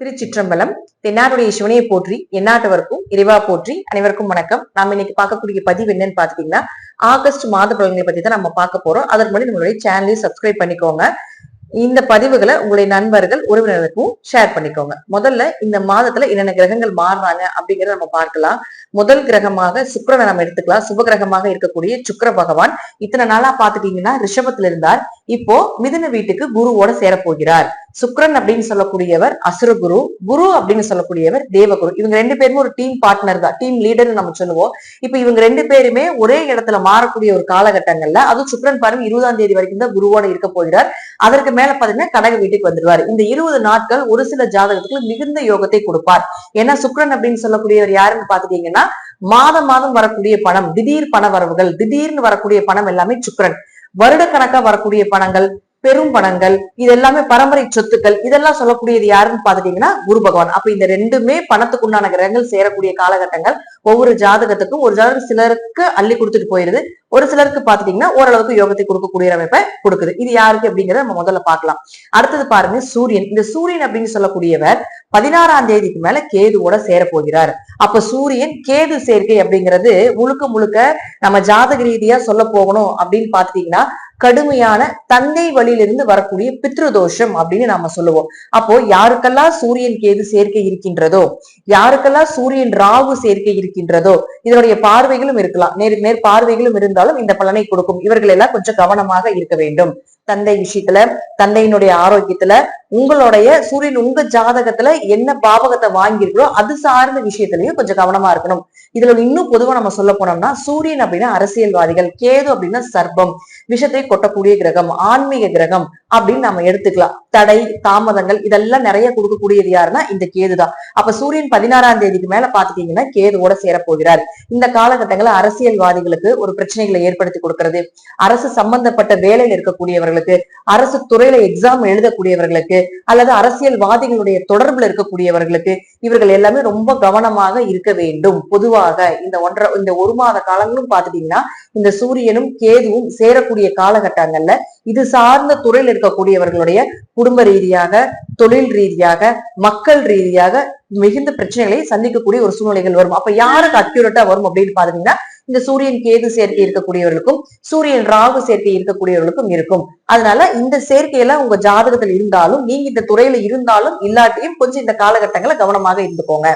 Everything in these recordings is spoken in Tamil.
திருச்சிற்றம்பலம் தென்னாருடைய சிவனையை போற்றி எந்நாட்டவருக்கும் இறைவா போற்றி அனைவருக்கும் வணக்கம். நாம இன்னைக்கு பார்க்கக்கூடிய பதிவு என்னன்னு பாத்தீங்கன்னா ஆகஸ்ட் மாத பலன்களை பத்தி தான் நம்ம பார்க்க போறோம். அதற்கு முன்னாடி நம்மளுடைய சேனலையும் சப்ஸ்கிரைப் பண்ணிக்கோங்க. இந்த பதிவுகளை உங்களுடைய நண்பர்கள் உறவினருக்கும் ஷேர் பண்ணிக்கோங்க. முதல்ல இந்த மாதத்துல என்னென்ன கிரகங்கள் மாறுறாங்க அப்படிங்கறத நம்ம பார்க்கலாம். முதல் கிரகமாக சுக்கிரனை நம்ம எடுத்துக்கலாம். சுப கிரகமாக இருக்கக்கூடிய சுக்கர பகவான். இத்தனை நாளா பாத்துட்டீங்கன்னா ரிஷபத்துல இருந்தார். இப்போ மிதுன வீட்டுக்கு குருவோட சேரப்போகிறார். சுக்ரன் அப்படின்னு சொல்லக்கூடியவர் அசுரகுரு குரு. அப்படின்னு சொல்லக்கூடியவர் தேவகுரு. இவங்க ரெண்டு பேருமே ஒரு டீம் பார்ட்னர் தான். டீம் லீடர்னு நம்ம சொல்லுவோம். இப்ப இவங்க ரெண்டு பேருமே ஒரே இடத்துல மாறக்கூடிய ஒரு காலகட்டங்கள்ல அதுவும் சுக்ரன் பாருங்க இருபதாம் தேதி வரைக்கும் தான் குருவோட இருக்க போகிறார். அதற்கு மேல பாத்தீங்கன்னா கடக வீட்டுக்கு வந்துடுவார் இந்த இருபது நாட்கள் ஒரு சில ஜாதகத்துக்கு மிகுந்த யோகத்தை கொடுப்பார். ஏன்னா சுக்ரன் அப்படின்னு சொல்லக்கூடியவர் யாருன்னு பாத்துட்டீங்கன்னா மாதம் மாதம் வரக்கூடிய பணம் திடீர் பண வரவுகள் திடீர்னு வரக்கூடிய பணம் எல்லாமே சுக்ரன் வருடக்கணக்கா வரக்கூடிய பணங்கள் பெரும் பணங்கள் இது எல்லாமே பரம்பரை சொத்துக்கள் இதெல்லாம் சொல்லக்கூடியது யாருன்னு பாத்துட்டீங்கன்னா குரு பகவான். அப்ப இந்த ரெண்டுமே பணத்துக்கு உண்டான கிரகங்கள் சேரக்கூடிய காலகட்டங்கள் ஒவ்வொரு ஜாதகத்துக்கும் ஒரு ஜாதகம் சிலருக்கு அள்ளி கொடுத்துட்டு போயிருது. ஒரு சிலருக்கு பாத்துட்டீங்கன்னா ஓரளவுக்கு யோகத்தை கொடுக்கக்கூடிய அமைப்பை கொடுக்குது. இது யாருக்கு அப்படிங்கறத நம்ம முதல்ல பாக்கலாம் அடுத்தது பாருங்க சூரியன். இந்த சூரியன் அப்படின்னு சொல்லக்கூடியவர் பதினாறாம் தேதிக்கு மேல கேதுவோட சேர போகிறார் அப்ப சூரியன் கேது சேர்க்கை அப்படிங்கிறது முழுக்க முழுக்க நம்ம ஜாதக ரீதியா சொல்ல போகணும் அப்படின்னு பாத்துட்டீங்கன்னா கடுமையான தந்தை வழியிலிருந்து வரக்கூடிய பித்ருதோஷம் அப்படின்னு நாம சொல்லுவோம். அப்போ யாருக்கெல்லாம் சூரியன் கேது சேர்க்கை இருக்கின்றதோ யாருக்கெல்லாம் சூரியன் ராகு சேர்க்கை இருக்கின்றதோ இதனுடைய பார்வைகளும் இருக்கலாம். நேருக்கு நேர் பார்வைகளும் இருந்தாலும் இந்த பலனை கொடுக்கும். இவர்கள் எல்லாம் கொஞ்சம் கவனமாக இருக்க வேண்டும். தந்தை விஷயத்துல தந்தையினுடைய ஆரோக்கியத்துல உங்களுடைய சூரியன் உங்க ஜாதகத்துல என்ன பாவகத்தை வாங்கியிருக்கிறோ அது சார்ந்த விஷயத்திலையும் கொஞ்சம் கவனமா இருக்கணும். இதுல இன்னும் பொதுவா நம்ம சொல்ல போனோம்னா சூரியன் அப்படின்னா அரசியல்வாதிகள் கேது அப்படின்னா சர்ப்பம் விஷத்தை கொட்டக்கூடிய கிரகம் ஆன்மீக கிரகம் அப்படின்னு நம்ம எடுத்துக்கலாம். தடை தாமதங்கள் இதெல்லாம் நிறைய கொடுக்கக்கூடியது யாருன்னா இந்த கேதுதான். அப்ப சூரியன் பதினாறாம் தேதிக்கு மேல பாத்துட்டீங்கன்னா கேதுவோட சேரப்போகிறார். இந்த காலகட்டங்கள்ல அரசியல்வாதிகளுக்கு ஒரு பிரச்சனைகளை ஏற்படுத்தி கொடுக்கறது. அரசு சம்பந்தப்பட்ட வேலையில் இருக்கக்கூடியவர்களுக்கு அரசு துறையில எக்ஸாம் எழுதக்கூடியவர்களுக்கு அல்லது அரசியல்வாதிகளுடைய தொடர்புல இருக்கக்கூடியவர்களுக்கு இவர்கள் எல்லாமே ரொம்ப கவனமாக இருக்க வேண்டும். பொதுவாக இந்த ஒன்றரை இந்த ஒரு மாத காலங்களும் பாத்துட்டீங்கன்னா இந்த சூரியனும் கேதுவும் சேரக்கூடிய காலகட்டங்கள்ல இது சார்ந்த துறையில் இருக்கக்கூடியவர்களுடைய குடும்ப ரீதியாக தொழில் ரீதியாக மக்கள் ரீதியாக மிகுந்த பிரச்சனைகளை சந்திக்கக்கூடிய ஒரு சூழ்நிலைகள் வரும். அப்ப யாருக்கு அக்யூரேட்டா வரும் அப்படின்னு பாத்தீங்கன்னா இந்த சூரியன் கேது சேர்க்கை இருக்கக்கூடியவர்களுக்கும் சூரியன் ராகு சேர்க்கை இருக்கக்கூடியவர்களுக்கும் இருக்கும். அதனால இந்த சேர்க்கையெல்லாம் உங்க ஜாதகத்தில் இருந்தாலும் நீங்க இந்த துறையில இருந்தாலும் இல்லாட்டியும் கொஞ்சம் இந்த காலகட்டங்களை கவனமாக இருந்துக்கோங்க.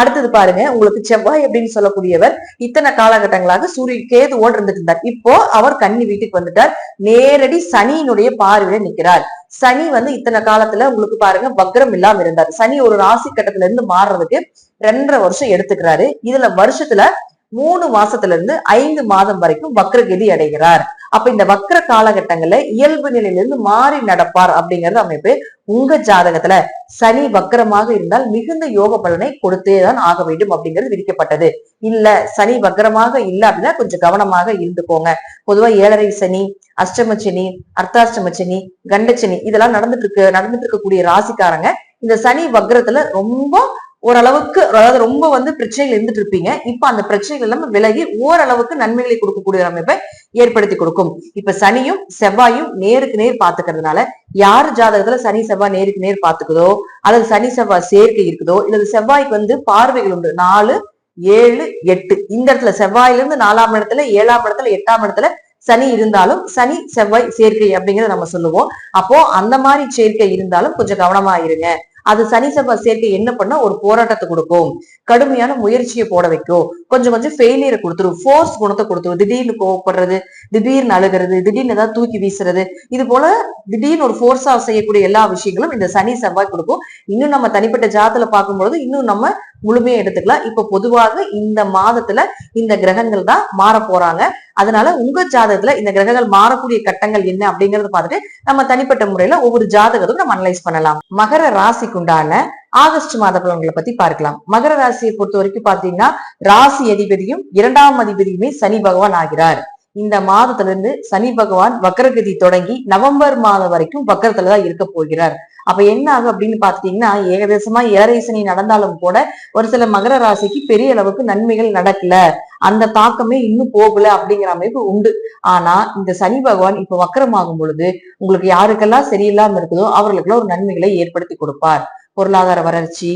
அடுத்தது பாருங்க உங்களுக்கு செவ்வாய் அப்படின்னு சொல்லக்கூடியவர் இத்தனை காலகட்டங்களாக சூரிய கேதுவோடு இருந்துட்டு இருந்தார். இப்போ அவர் கன்னி வீட்டுக்கு வந்துட்டார். நேரடி சனியினுடைய பார்வையில நிக்கிறார். சனி வந்து இத்தனை காலத்துல உங்களுக்கு பாருங்க வக்ரம் இல்லாம இருந்தார். சனி ஒரு ராசி கட்டத்துல இருந்து மாறுறதுக்கு ரெண்டரை வருஷம் எடுத்துக்கிறாரு. இதுல வருஷத்துல மூணு மாசத்துல இருந்து ஐந்து மாதம் வரைக்கும் வக்ரகதி அடைகிறார். அப்ப இந்த வக்ர காலகட்டங்கள்ல இயல்பு நிலையிலிருந்து மாறி நடப்பார் அப்படிங்கறது அமைப்பு உங்க ஜாதகத்துல சனி வக்கரமாக இருந்தால் மிகுந்த யோக பலனை கொடுத்தேதான் ஆக வேண்டும் அப்படிங்கிறது விதிக்கப்பட்டது. இல்ல சனி வக்கரமாக இல்ல அப்படின்னா கொஞ்சம் கவனமாக இருந்துக்கோங்க. பொதுவா ஏழரை சனி அஷ்டம சனி அர்த்தாஷ்டம சனி கண்டச்சனி இதெல்லாம் நடந்துட்டு இருக்கு நடந்துட்டு இருக்கக்கூடிய ராசிக்காரங்க இந்த சனி வக்ரத்துல ரொம்ப ஓரளவுக்கு அதாவது ரொம்ப வந்து பிரச்சனைகள் இருந்துட்டு இருப்பீங்க. இப்ப அந்த பிரச்சனைகள் எல்லாமே விலகி ஓரளவுக்கு நன்மைகளை கொடுக்கக்கூடிய அமைப்பை ஏற்படுத்தி கொடுக்கும். இப்ப சனியும் செவ்வாயும் நேருக்கு நேர் பாத்துக்கிறதுனால யார் ஜாதகத்துல சனி செவ்வாய் நேருக்கு நேர் பாத்துக்குதோ அல்லது சனி செவ்வாய் சேர்க்கை இருக்குதோ இல்லது செவ்வாய்க்கு வந்து பார்வைகள் உண்டு. நாலு ஏழு எட்டு. இந்த இடத்துல செவ்வாயில இருந்து நாலாம் இடத்துல ஏழாம் இடத்துல எட்டாம் இடத்துல சனி இருந்தாலும் சனி செவ்வாய் சேர்க்கை அப்படிங்கறத நம்ம சொல்லுவோம். அப்போ அந்த மாதிரி சேர்க்கை இருந்தாலும் கொஞ்சம் கவனமா இருங்க. அது சனி செவ்வாய் சேர்க்கை என்ன பண்ணா ஒரு போராட்டத்தை கொடுக்கும். கடுமையான முயற்சியை போட வைக்கும். கொஞ்சம் கொஞ்சம் ஃபெயிலியரை கொடுத்துரும். ஃபோர்ஸ் குணத்தை கொடுத்துரும். திடீர்னு கோவப்படுறது திடீர்னு அழுகிறது திடீர்னு ஏதாவது தூக்கி வீசுறது. இது போல திடீர்னு ஒரு ஃபோர்ஸா செய்யக்கூடிய எல்லா விஷயங்களும் இந்த சனி செவ்வாய் கொடுக்கும். இன்னும் நம்ம தனிப்பட்ட ஜாத்துல பார்க்கும்பொழுது இன்னும் நம்ம முழுமையா எடுத்துக்கலாம். இப்ப பொதுவாக இந்த மாதத்துல இந்த கிரகங்கள் தான் மாற போறாங்க. அதனால உங்க ஜாதகத்துல இந்த கிரகங்கள் மாறக்கூடிய கட்டங்கள் என்ன அப்படிங்கறத பார்த்துட்டு நம்ம தனிப்பட்ட முறையில ஒவ்வொரு ஜாதகத்தையும் நம்ம அனலைஸ் பண்ணலாம். மகர ராசிக்குண்டான ஆகஸ்ட் மாத பலன்களை பத்தி பார்க்கலாம். மகர ராசியை பொறுத்த வரைக்கும் பாத்தீங்கன்னா ராசி அதிபதியும் இரண்டாம் அதிபதியுமே சனி பகவான் ஆகிறார். இந்த மாதத்துல இருந்து சனி பகவான் வக்கரகதி தொடங்கி நவம்பர் மாதம் வரைக்கும் வக்கரத்துலதான் இருக்க போகிறார். அப்ப என்ன ஆகும் அப்படின்னு பாத்தீங்கன்னா ஏகதேசமா ஏழரை சனி நடந்தாலும் கூட ஒரு சில மகர ராசிக்கு பெரிய அளவுக்கு நன்மைகள் நடக்கல. அந்த தாக்கமே இன்னும் போகல அப்படிங்கிற அமைப்பு உண்டு. ஆனா இந்த சனி பகவான் இப்ப வக்கரமாகும் பொழுது உங்களுக்கு யாருக்கெல்லாம் சரியில்லாம இருக்குதோ அவர்களுக்கெல்லாம் ஒரு நன்மைகளை ஏற்படுத்தி கொடுப்பார். பொருளாதார வளர்ச்சி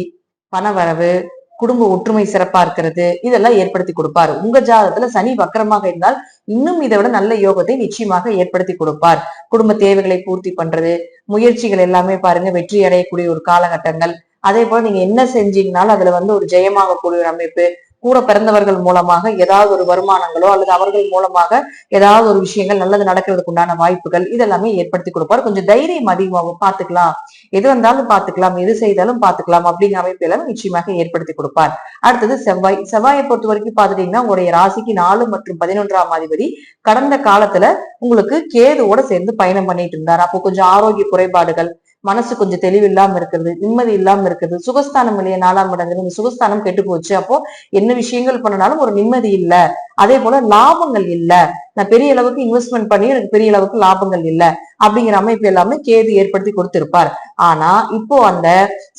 பணவரவு குடும்ப ஒற்றுமை சிறப்பா இருக்கிறது இதெல்லாம் ஏற்படுத்தி கொடுப்பார். உங்க ஜாதகத்துல சனி வக்கரமாக இருந்தால் இன்னும் இதை விட நல்ல யோகத்தை நிச்சயமாக ஏற்படுத்தி கொடுப்பார். குடும்ப தேவைகளை பூர்த்தி பண்றது முயற்சிகள் எல்லாமே பாருங்க வெற்றி அடையக்கூடிய ஒரு காலகட்டங்கள். அதே போல நீங்க என்ன செஞ்சீங்கனாலும் அதுல வந்து ஒரு ஜெயமாகக்கூடிய ஒரு அமைப்பு கூட பிறந்தவர்கள் மூலமாக ஏதாவது ஒரு வருமானங்களோ அல்லது அவர்கள் மூலமாக ஏதாவது ஒரு விஷயங்கள் நல்லது நடக்கிறதுக்கு உண்டான வாய்ப்புகள் இதெல்லாமே ஏற்படுத்தி கொடுப்பார். கொஞ்சம் தைரியம் அதிகமாகும் பார்த்துக்கலாம். எது வந்தாலும் பார்த்துக்கலாம். எது செய்தாலும் பார்த்துக்கலாம் அப்படிங்கிற அமைப்பு எல்லாம் நிச்சயமாக ஏற்படுத்தி கொடுப்பார். அடுத்தது செவ்வாய். செவ்வாயை பொறுத்த வரைக்கும் பார்த்துட்டீங்கன்னா உங்களுடைய ராசிக்கு நாலு மற்றும் பதினொன்றாம் அதிபதி கடந்த காலத்துல உங்களுக்கு கேதுவோட சேர்ந்து பயணம் பண்ணிட்டு இருந்தார். அப்போ கொஞ்சம் ஆரோக்கிய குறைபாடுகள் மனசு கொஞ்சம் தெளிவு இல்லாம இருக்கிறது நிம்மதி இல்லாம இருக்கிறது சுகஸ்தானம் இல்லையே நாலாம் இடங்கிறது இந்த சுகஸ்தானம் கெட்டு போச்சு. அப்போ என்ன விஷயங்கள் பண்ணனாலும் ஒரு நிம்மதி இல்ல. அதே போல லாபங்கள் இல்ல. நான் பெரிய அளவுக்கு இன்வெஸ்ட்மெண்ட் பண்ணி எனக்கு பெரிய அளவுக்கு லாபங்கள் இல்லை. அப்படிங்கிற அமைப்பு எல்லாமே கேது ஏற்படுத்தி கொடுத்திருப்பார். ஆனா இப்போ அந்த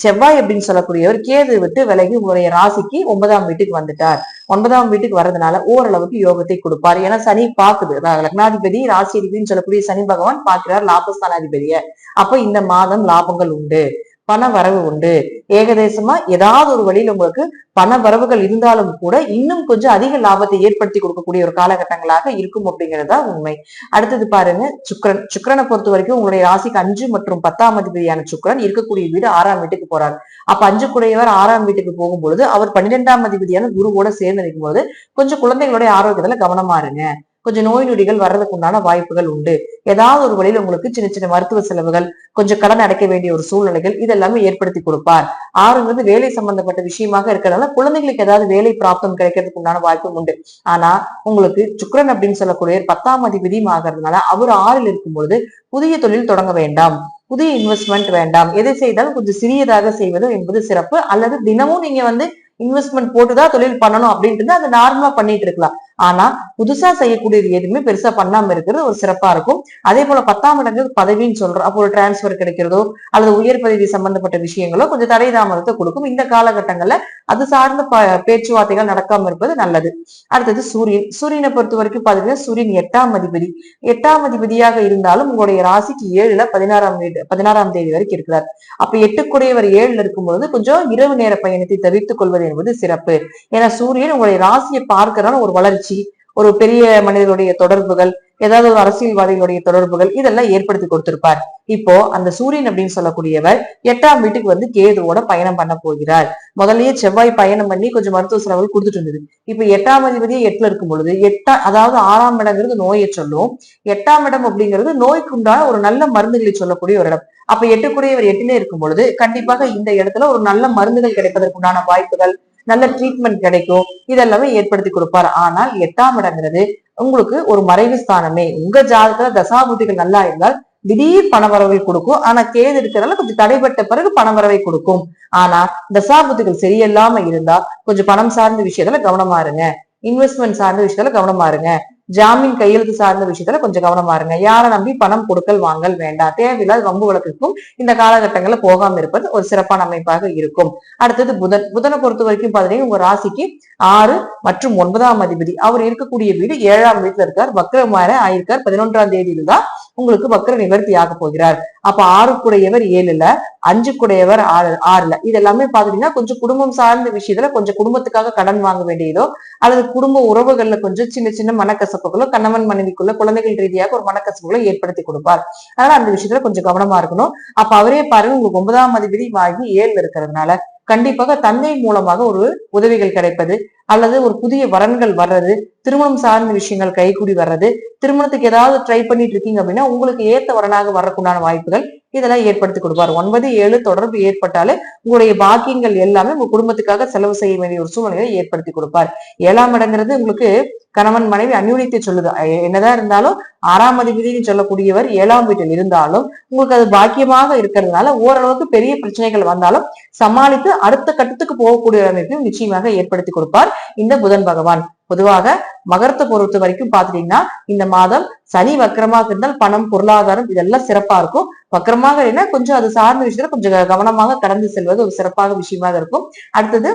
செவ்வாய் அப்படின்னு சொல்லக்கூடியவர் கேது விட்டு விலகி உங்களுடைய ராசிக்கு ஒன்பதாம் வீட்டுக்கு வந்துட்டார். ஒன்பதாம் வீட்டுக்கு வர்றதுனால ஓரளவுக்கு யோகத்தை கொடுப்பார். ஏன்னா சனி பாக்குது லக்னாதிபதி ராசி அதிபதினு சொல்லக்கூடிய சனி பகவான் பார்க்கிறார் லாபஸ்தானாதிபதிய. அப்ப இந்த மாதம் லாபங்கள் உண்டு. பண வரவு உண்டு. ஏகதேசமா ஏதாவது ஒரு வழியில உங்களுக்கு பண வரவுகள் இருந்தாலும் கூட இன்னும் கொஞ்சம் அதிக லாபத்தை ஏற்படுத்தி கொடுக்கக்கூடிய ஒரு காலகட்டங்களாக இருக்கும் அப்படிங்கிறதா உண்மை. அடுத்தது பாருங்க சுக்கரன். சுக்கரனை பொறுத்த வரைக்கும் உங்களுடைய ராசிக்கு அஞ்சு மற்றும் பத்தாம் அதிபதியான சுக்கரன் இருக்கக்கூடிய வீடு ஆறாம் வீட்டுக்கு போறாரு. அப்ப அஞ்சு குடையவர் ஆறாம் வீட்டுக்கு போகும்பொழுது அவர் பன்னிரெண்டாம் அதிபதியான குருவோட சேர்ந்து நிற்கும்போது கொஞ்சம் குழந்தைகளுடைய ஆரோக்கியத்துல கவனமா இருங்க. கொஞ்சம் நோய் நொடிகள் வர்றதுக்கு உண்டான வாய்ப்புகள் உண்டு. ஏதாவது ஒரு வழியில் உங்களுக்கு சின்ன சின்ன மருத்துவ செலவுகள் கொஞ்சம் கடன் அடைக்க வேண்டிய ஒரு சூழ்நிலைகள் இதெல்லாமே ஏற்படுத்தி கொடுப்பார். ஆறுங்கிறது வேலை சம்பந்தப்பட்ட விஷயமாக இருக்கிறதுனால குழந்தைகளுக்கு ஏதாவது வேலை பிராப்தம் கிடைக்கிறதுக்கு உண்டான வாய்ப்பும் உண்டு. ஆனா உங்களுக்கு சுக்கரன் அப்படின்னு சொல்லக்கூடிய பத்தாம் அதிபதியும் ஆகிறதுனால அவர் ஆறில் இருக்கும்பொழுது புதிய தொழில் தொடங்க வேண்டாம். புதிய இன்வெஸ்ட்மெண்ட் வேண்டாம். எதை செய்தாலும் கொஞ்சம் சிறியதாக செய்வது என்பது சிறப்பு. அல்லது தினமும் நீங்க வந்து இன்வெஸ்ட்மெண்ட் போட்டுதான் தொழில் பண்ணணும் அப்படின்றது அதை நார்மலா பண்ணிட்டு இருக்கலாம். ஆனா புதுசா செய்யக்கூடியது எதுவுமே பெருசா பண்ணாம இருக்கிறது ஒரு சிறப்பா இருக்கும். அதே போல பத்தாம் இடங்கு பதவின்னு சொல்றோம் அப்போ ஒரு டிரான்ஸ்பர் கிடைக்கிறதோ அல்லது உயர் பதவி சம்பந்தப்பட்ட விஷயங்களோ கொஞ்சம் தடை தாமதத்தை கொடுக்கும். இந்த காலகட்டங்கள்ல அது சார்ந்த பேச்சுவார்த்தைகள் நடக்காம இருப்பது நல்லது. அடுத்தது சூரியன். சூரியனை பொறுத்த வரைக்கும் பாத்தீங்கன்னா சூரியன் எட்டாம் அதிபதி. எட்டாம் அதிபதியாக இருந்தாலும் உங்களுடைய ராசிக்கு ஏழுல பதினாறாம் பதினாறாம் தேதி வரைக்கும் இருக்கிறார். அப்ப எட்டுக்குடையவர் ஏழுல இருக்கும்போது கொஞ்சம் இரவு நேர பயணத்தை தவிர்த்துக் கொள்வது என்பது சிறப்பு. ஏன்னா சூரியன் உங்களுடைய ராசியை பார்க்கறான ஒரு வளர்ச்சி ஒரு பெரிய மனிதர்களுடைய தொடர்புகள் ஏதாவது ஒரு அரசியல்வாதிகளுடைய தொடர்புகள் இதெல்லாம் ஏற்படுத்தி கொடுத்திருப்பார். இப்போ அந்த சூரியன் அப்படின்னு சொல்லக்கூடியவர் எட்டாம் வீட்டுக்கு வந்து கேதுவோட பயணம் பண்ண போகிறார். முதல்லயே செவ்வாய் பயணம் பண்ணி கொஞ்சம் மருத்துவ செலவுகள் கொடுத்துட்டு இருந்தது. இப்ப எட்டாம் அதிபதியே எட்டுல இருக்கும் பொழுது எட்டா அதாவது ஆறாம் இடங்கிறது நோயை சொல்லும். எட்டாம் இடம் அப்படிங்கிறது நோய்க்குண்டான ஒரு நல்ல மருந்துகளை சொல்லக்கூடிய ஒரு இடம். அப்ப எட்டுக்குடையவர் எட்டிலே இருக்கும் பொழுது கண்டிப்பாக இந்த இடத்துல ஒரு நல்ல மருந்துகள் கிடைப்பதற்குண்டான வாய்ப்புகள் நல்ல ட்ரீட்மெண்ட் கிடைக்கும். இதெல்லாமே ஏற்படுத்தி கொடுப்பார். ஆனால் எட்டாம் இடங்கிறது உங்களுக்கு ஒரு மறைவு ஸ்தானமே. உங்க ஜாதகத்துல தசாபுத்திகள் நல்லா இருந்தால் திடீர் பணவரவை கொடுக்கும். ஆனா கேது இருக்கிறதால கொஞ்சம் தடைப்பட்ட பிறகு பணவரவை கொடுக்கும். ஆனா தசாபுத்திகள் சரியில்லாம இருந்தா கொஞ்சம் பணம் சார்ந்த விஷயத்துல கவனமா இருங்க. இன்வெஸ்ட்மெண்ட் சார்ந்த விஷயத்துல கவனமா இருங்க. ஜாமீன் கையெழுத்து சார்ந்த விஷயத்துல கொஞ்சம் கவனமா இருங்க. யாரை நம்பி பணம் கொடுக்கல் வாங்கல் வேண்டாம். தேவையில்லாத வம்பு வழக்குக்கும் இந்த காலகட்டங்கள்ல போகாம இருப்பது ஒரு சிறப்பான அமைப்பாக இருக்கும். அடுத்தது புதன். புதனை பொறுத்த வரைக்கும் பாத்தீங்கன்னா உங்க ராசிக்கு ஆறு மற்றும் ஒன்பதாம் அதிபதி. அவர் இருக்கக்கூடிய வீடு ஏழாம் வீட்டுல இருக்கார். வக்ரமார ஆயிருக்கார். பதினொன்றாம் தேதியில தான் உங்களுக்கு வக்கர நிவர்த்தி ஆக போகிறார். அப்ப ஆறு குடையவர் ஏழுல அஞ்சு குடையவர் ஆறு ஆறுல. இது எல்லாமே பாத்தீங்கன்னா கொஞ்சம் குடும்பம் சார்ந்த விஷயத்துல கொஞ்சம் குடும்பத்துக்காக கடன் வாங்க வேண்டியதோ அல்லது குடும்ப உறவுகள்ல கொஞ்சம் சின்ன சின்ன மனக்கசப்புகளோ கணவன் மனைவிக்குள்ள குழந்தைகள் ரீதியாக ஒரு மனக்கசப்புகளோ ஏற்படுத்தி கொடுப்பார். அதனால அந்த விஷயத்துல கொஞ்சம் கவனமா இருக்கணும். அப்ப அவரே பாருங்க உங்களுக்கு ஒன்பதாம் அதிபதி வாங்கி ஏழுல இருக்கிறதுனால கண்டிப்பாக தந்தை மூலமாக ஒரு உதவிகள் கிடைப்பது அல்லது ஒரு புதிய வரன்கள் வர்றது திருமணம் சார்ந்த விஷயங்கள் கைகூடி வர்றது திருமணத்துக்கு ஏதாவது ட்ரை பண்ணிட்டு இருக்கீங்க அப்படின்னா உங்களுக்கு ஏத்த வரனாக வரக்குண்டான வாய்ப்புகள் இதெல்லாம் ஏற்படுத்தி கொடுப்பார். ஒன்பது ஏழு தொடர்பு ஏற்பட்டாலே உங்களுடைய பாக்கியங்கள் எல்லாமே உங்க குடும்பத்துக்காக செலவு செய்ய வேண்டிய ஒரு சூழ்நிலையை ஏற்படுத்தி கொடுப்பார். ஏழாம் இடங்கிறது உங்களுக்கு கணவன் மனைவி அந்யூனியத்தை சொல்லுது. என்னதான் இருந்தாலும் ஆறாம் அதிபதினு சொல்லக்கூடியவர் ஏழாம் வீட்டில் இருந்தாலும் உங்களுக்கு அது பாக்கியமாக இருக்கிறதுனால ஓரளவுக்கு பெரிய பிரச்சனைகள் வந்தாலும் சமாளித்து அடுத்த கட்டத்துக்கு போகக்கூடிய அமைப்பையும் நிச்சயமாக ஏற்படுத்தி கொடுப்பார் இந்த புதன் பகவான். பொதுவாக மகரத்தை பொறுத்த வரைக்கும் பாத்துட்டீங்கன்னா இந்த மாதம் சனி வக்கரமாக இருந்தால் பணம் பொருளாதாரம் இதெல்லாம் சிறப்பா இருக்கும். வக்கரமாக இல்லைன்னா கொஞ்சம் அது சார்ந்த விஷயத்துல கொஞ்சம் கவனமாக கடந்து செல்வது ஒரு சிறப்பாக விஷயமாக இருக்கும். அடுத்தது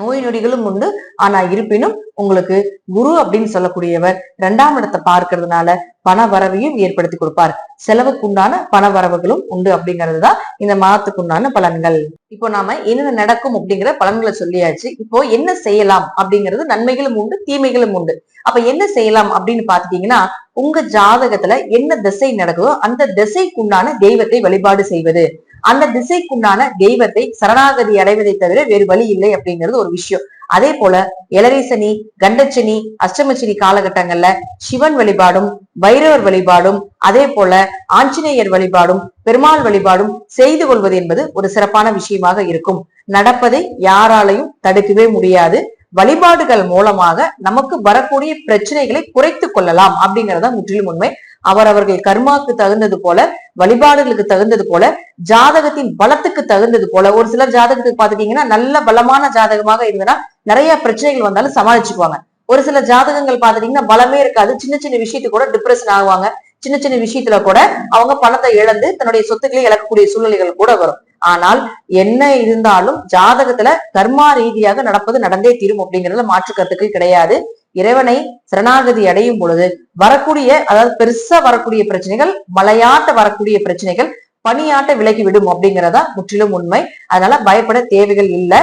நோய் நொடிகளும் உண்டு. ஆனா இருப்பினும் உங்களுக்கு குரு அப்படின்னு சொல்லக்கூடியவர் இரண்டாம் இடத்தை பார்க்கறதுனால பண வரவையும் ஏற்படுத்தி கொடுப்பார். செலவுக்குண்டான பண வரவுகளும் உண்டு அப்படிங்கிறது தான் இந்த மாதத்துக்குண்டான பலன்கள். இப்போ நாம என்ன நடக்கும் அப்படிங்கிற பலன்களை சொல்லியாச்சு. இப்போ என்ன செய்யலாம் அப்படிங்கிறது நன்மைகளும் உண்டு தீமைகளும் உண்டு. அப்ப என்ன செய்யலாம் அப்படின்னு பாத்துட்டீங்கன்னா உங்க ஜாதகத்துல என்ன திசை நடக்குதோ அந்த திசைக்குண்டான தெய்வத்தை வழிபாடு செய்வது. அந்த திசைக்குண்டான தெய்வத்தை சரணாகதி அடைவதை தவிர வேறு வழி இல்லை அப்படிங்கிறது ஒரு விஷயம். அதே போல எலரிசனி கண்டச்சனி அஷ்டமச்சனி காலகட்டங்கள்ல சிவன் வழிபாடும் பைரவர் வழிபாடும் அதே போல ஆஞ்சநேயர் வழிபாடும் பெருமாள் வழிபாடும் செய்து கொள்வது என்பது ஒரு சிறப்பான விஷயமாக இருக்கும். நடப்பதை யாராலையும் தடுக்கவே முடியாது. வழிபாடுகள் மூலமாக நமக்கு வரக்கூடிய பிரச்சனைகளை குறைத்து கொள்ளலாம் அப்படிங்கறத முற்றிலும் உண்மை. அவரவர்கள் கர்மாக்கு தகுந்தது போல வழிபாடுகளுக்கு தகுந்தது போல ஜாதகத்தின் பலத்துக்கு தகுந்தது போல ஒரு சிலர் ஜாதகத்துக்கு பாத்துட்டீங்கன்னா நல்ல பலமான ஜாதகமாக இருந்ததுன்னா நிறைய பிரச்சனைகள் வந்தாலும் சமாளிச்சுக்குவாங்க. ஒரு சில ஜாதகங்கள் பாத்துட்டீங்கன்னா பலமே இருக்காது. சின்ன சின்ன விஷயத்துக்கு கூட டிப்ரெஷன் ஆகுவாங்க. சின்ன சின்ன விஷயத்துல கூட அவங்க பணத்தை இழந்து தன்னுடைய சொத்துக்களை இழக்கக்கூடிய சூழ்நிலைகள் கூட வரும். ஆனால் என்ன இருந்தாலும் ஜாதகத்துல கர்மா ரீதியாக நடப்பது நடந்தே தீரும் அப்படிங்கறதுல மாற்று கருத்துக்கள் கிடையாது. இறைவனை சரணாகதி அடையும் பொழுது வரக்கூடிய அதாவது பெருசா வரக்கூடிய பிரச்சனைகள் மலையாட்ட வரக்கூடிய பிரச்சனைகள் பணியாட்ட விலகி விடும் அப்படிங்கறதா முற்றிலும் உண்மை. அதனால பயப்பட தேவைகள் இல்லை.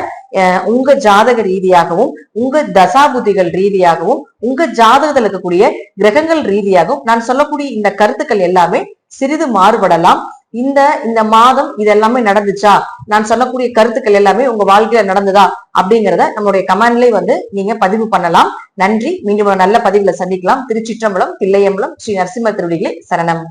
உங்க ஜாதக ரீதியாகவும் உங்க தசாபுதிகள் ரீதியாகவும் உங்க ஜாதகத்தில் இருக்கக்கூடிய கிரகங்கள் ரீதியாகவும் நான் சொல்லக்கூடிய இந்த கருத்துக்கள் எல்லாமே சிறிது மாறுபடலாம். இந்த இந்த மாதம் இதெல்லாமே நடந்துச்சா? நான் சொல்லக்கூடிய கருத்துக்கள் எல்லாமே உங்க வாழ்க்கையில நடந்ததா? அப்படிங்கிறத நம்மளுடைய கமெண்ட்லயே வந்து நீங்க பதிவு பண்ணலாம். நன்றி. மீண்டும் ஒரு நல்ல பதிவுல சந்திக்கலாம். திருச்சிற்றம்பலம் தில்லையம்பலம் ஸ்ரீ நரசிம்ம திருவடிகளே சரணம்.